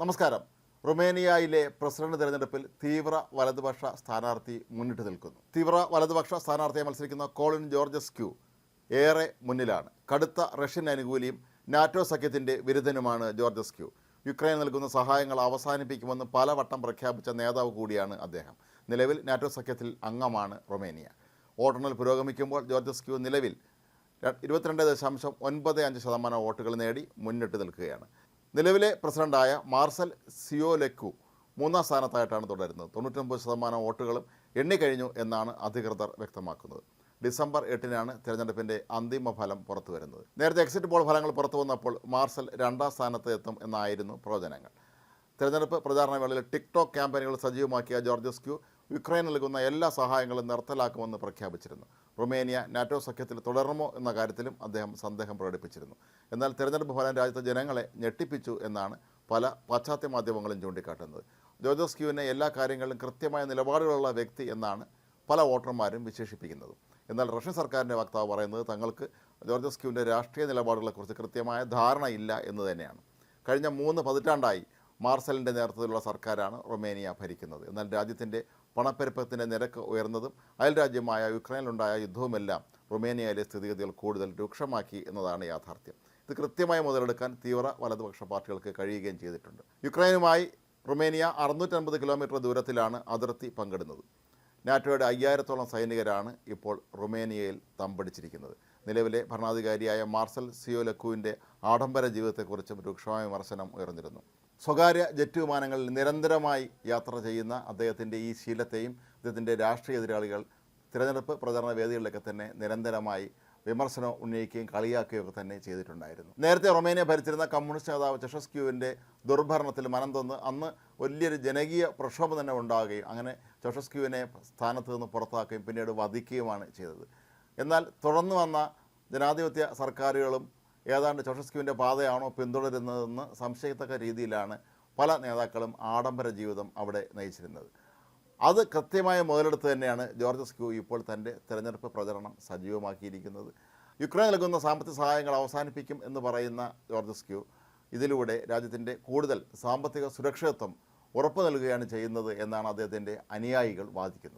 നമസ്കാരം. റൊമേനിയയിലെ പ്രസിഡന്റ് തെരഞ്ഞെടുപ്പിൽ തീവ്ര വലതുപക്ഷ സ്ഥാനാർത്ഥി മുന്നിട്ട് നിൽക്കുന്നു. തീവ്ര വലതുപക്ഷ സ്ഥാനാർത്ഥിയെ മത്സരിക്കുന്ന കോളിൻ ജോർജസ് ക്യൂ ഏറെ മുന്നിലാണ്. കടുത്ത റഷ്യൻ അനുകൂലിയും നാറ്റോ സഖ്യത്തിന്റെ വിരുദ്ധനുമാണ് ജോർജസ് ക്യൂ യുക്രൈൻ നൽകുന്ന സഹായങ്ങൾ അവസാനിപ്പിക്കുമെന്ന് പലവട്ടം പ്രഖ്യാപിച്ച നേതാവ് കൂടിയാണ് അദ്ദേഹം. നിലവിൽ നാറ്റോ സഖ്യത്തിൽ അംഗമാണ് റൊമേനിയ. വോട്ടെണ്ണൽ പുരോഗമിക്കുമ്പോൾ ജോർജസ് ക്യൂ നിലവിൽ ഇരുപത്തിരണ്ട് ദശാംശം ഒൻപത് അഞ്ച് ശതമാനം വോട്ടുകൾ നേടി മുന്നിട്ട് നിൽക്കുകയാണ്. നിലവിലെ പ്രസിഡന്റായ മാർസൽ സിയോലെക്കു മൂന്നാം സ്ഥാനത്തായിട്ടാണ് തുടരുന്നത്. തൊണ്ണൂറ്റൊമ്പത് ശതമാനം വോട്ടുകളും എണ്ണിക്കഴിഞ്ഞു എന്നാണ് അധികൃതർ വ്യക്തമാക്കുന്നത്. ഡിസംബർ എട്ടിനാണ് തെരഞ്ഞെടുപ്പിന്റെ അന്തിമ ഫലം പുറത്തു വരുന്നത് നേരത്തെ എക്സിറ്റ് പോൾ ഫലങ്ങൾ പുറത്തു വന്നപ്പോൾ മാർസൽ രണ്ടാം സ്ഥാനത്ത് എത്തും എന്നായിരുന്നു പ്രവചനങ്ങൾ. തെരഞ്ഞെടുപ്പ് പ്രചാരണ വേളയിൽ ടിക്ടോക്ക് ക്യാമ്പയിനുകൾ സജീവമാക്കിയ ജോർജസ് ക്യൂ യുക്രൈൻ നൽകുന്ന എല്ലാ സഹായങ്ങളും നിർത്തലാക്കുമെന്ന് പ്രഖ്യാപിച്ചിരുന്നു. റുമേനിയ നാറ്റോ സഖ്യത്തിൽ തുടരണമോ എന്ന കാര്യത്തിലും അദ്ദേഹം സന്ദേഹം പ്രകടിപ്പിച്ചിരുന്നു. എന്നാൽ തെരഞ്ഞെടുപ്പ് ഫലം രാജ്യത്തെ ജനങ്ങളെ ഞെട്ടിപ്പിച്ചു എന്നാണ് പല പാശ്ചാത്യ മാധ്യമങ്ങളും ചൂണ്ടിക്കാട്ടുന്നത്. ജോർജസ് ക്യൂവിനെ എല്ലാ കാര്യങ്ങളിലും കൃത്യമായ നിലപാടുകളുള്ള വ്യക്തി എന്നാണ് പല വോട്ടർമാരും വിശേഷിപ്പിക്കുന്നത്. എന്നാൽ റഷ്യൻ സർക്കാരിന്റെ വക്താവ് പറയുന്നത് തങ്ങൾക്ക് ജോർജസ് ക്യൂവിന്റെ രാഷ്ട്രീയ നിലപാടുകളെക്കുറിച്ച് കൃത്യമായ ധാരണയില്ല എന്ന് തന്നെയാണ്. കഴിഞ്ഞ മൂന്ന് പതിറ്റാണ്ടായി മാർസലിന്റെ നേതൃത്വത്തിലുള്ള സർക്കാരാണ് റൊമേനിയ ഭരിക്കുന്നത്. എന്നാൽ രാജ്യത്തിന്റെ പണപ്പെരുപ്പത്തിന്റെ നിരക്ക് ഉയർന്നതും അയൽരാജ്യമായ യുക്രൈനിലുണ്ടായ യുദ്ധവുമെല്ലാം റൊമേനിയയിലെ സ്ഥിതിഗതികൾ കൂടുതൽ രൂക്ഷമാക്കി എന്നതാണ് യാഥാർത്ഥ്യം. ഇത് കൃത്യമായി മുതലെടുക്കാൻ തീവ്ര വലതുപക്ഷ പാർട്ടികൾക്ക് കഴിയുകയും ചെയ്തിട്ടുണ്ട്. യുക്രൈനുമായി റൊമേനിയ അറുന്നൂറ്റൻപത് കിലോമീറ്റർ ദൂരത്തിലാണ് അതിർത്തി പങ്കിടുന്നത്. നാറ്റോയുടെ അയ്യായിരത്തോളം സൈനികരാണ് ഇപ്പോൾ റൊമേനിയയിൽ തമ്പടിച്ചിരിക്കുന്നത്. നിലവിലെ ഭരണാധികാരിയായ മാർസൽ സിയോലക്കുവിന്റെ ആഡംബര ജീവിതത്തെക്കുറിച്ചും രൂക്ഷമായ വിമർശനം ഉയർന്നിരുന്നു. സ്വകാര്യ ജെറ്റ് വിമാനങ്ങളിൽ നിരന്തരമായി യാത്ര ചെയ്യുന്ന അദ്ദേഹത്തിന്റെ ഈ ശീലത്തെയും അദ്ദേഹത്തിന്റെ രാഷ്ട്രീയ എതിരാളികൾ തിരഞ്ഞെടുപ്പ് പ്രചരണ വേദികളിലൊക്കെ തന്നെ നിരന്തരമായി വിമർശനം ഉന്നയിക്കുകയും കളിയാക്കുകയും ഒക്കെ തന്നെ ചെയ്തിട്ടുണ്ടായിരുന്നു. നേരത്തെ റൊമേനിയ ഭരിച്ചിരുന്ന കമ്മ്യൂണിസ്റ്റ് നേതാവ് ചെഷസ്ക്യൂവിന്റെ ദുർഭരണത്തിൽ മനം തന്ന് അന്ന് വലിയൊരു ജനകീയ പ്രക്ഷോഭം തന്നെ ഉണ്ടാവുകയും അങ്ങനെ ചെഷസ്ക്യൂവിനെ സ്ഥാനത്ത് നിന്ന് പുറത്താക്കുകയും പിന്നീട് വധിക്കുകയുമാണ് ചെയ്തത്. എന്നാൽ തുടർന്ന് വന്ന ജനാധിപത്യ സർക്കാരുകളും ഏതാണ്ട് ചോഷസ്ക്യുവിന്റെ പാതയാണോ പിന്തുടരുന്നതെന്ന് സംശയത്തക്ക രീതിയിലാണ് പല നേതാക്കളും ആഡംബര ജീവിതം അവിടെ നയിച്ചിരുന്നത്. അത് കൃത്യമായ മുതലെടുത്ത് തന്നെയാണ് ജോർജസ് ക്യൂ ഇപ്പോൾ തന്റെ തെരഞ്ഞെടുപ്പ് പ്രചരണം സജീവമാക്കിയിരിക്കുന്നത്. യുക്രൈൻ നൽകുന്ന സാമ്പത്തിക സഹായങ്ങൾ അവസാനിപ്പിക്കും എന്ന് പറയുന്ന ജോർജസ് ക്യൂ ഇതിലൂടെ രാജ്യത്തിന്റെ കൂടുതൽ സാമ്പത്തിക സുരക്ഷിതത്വം ഉറപ്പു നൽകുകയാണ് ചെയ്യുന്നത് എന്നാണ് അദ്ദേഹത്തിന്റെ അനുയായികൾ വാദിക്കുന്നത്.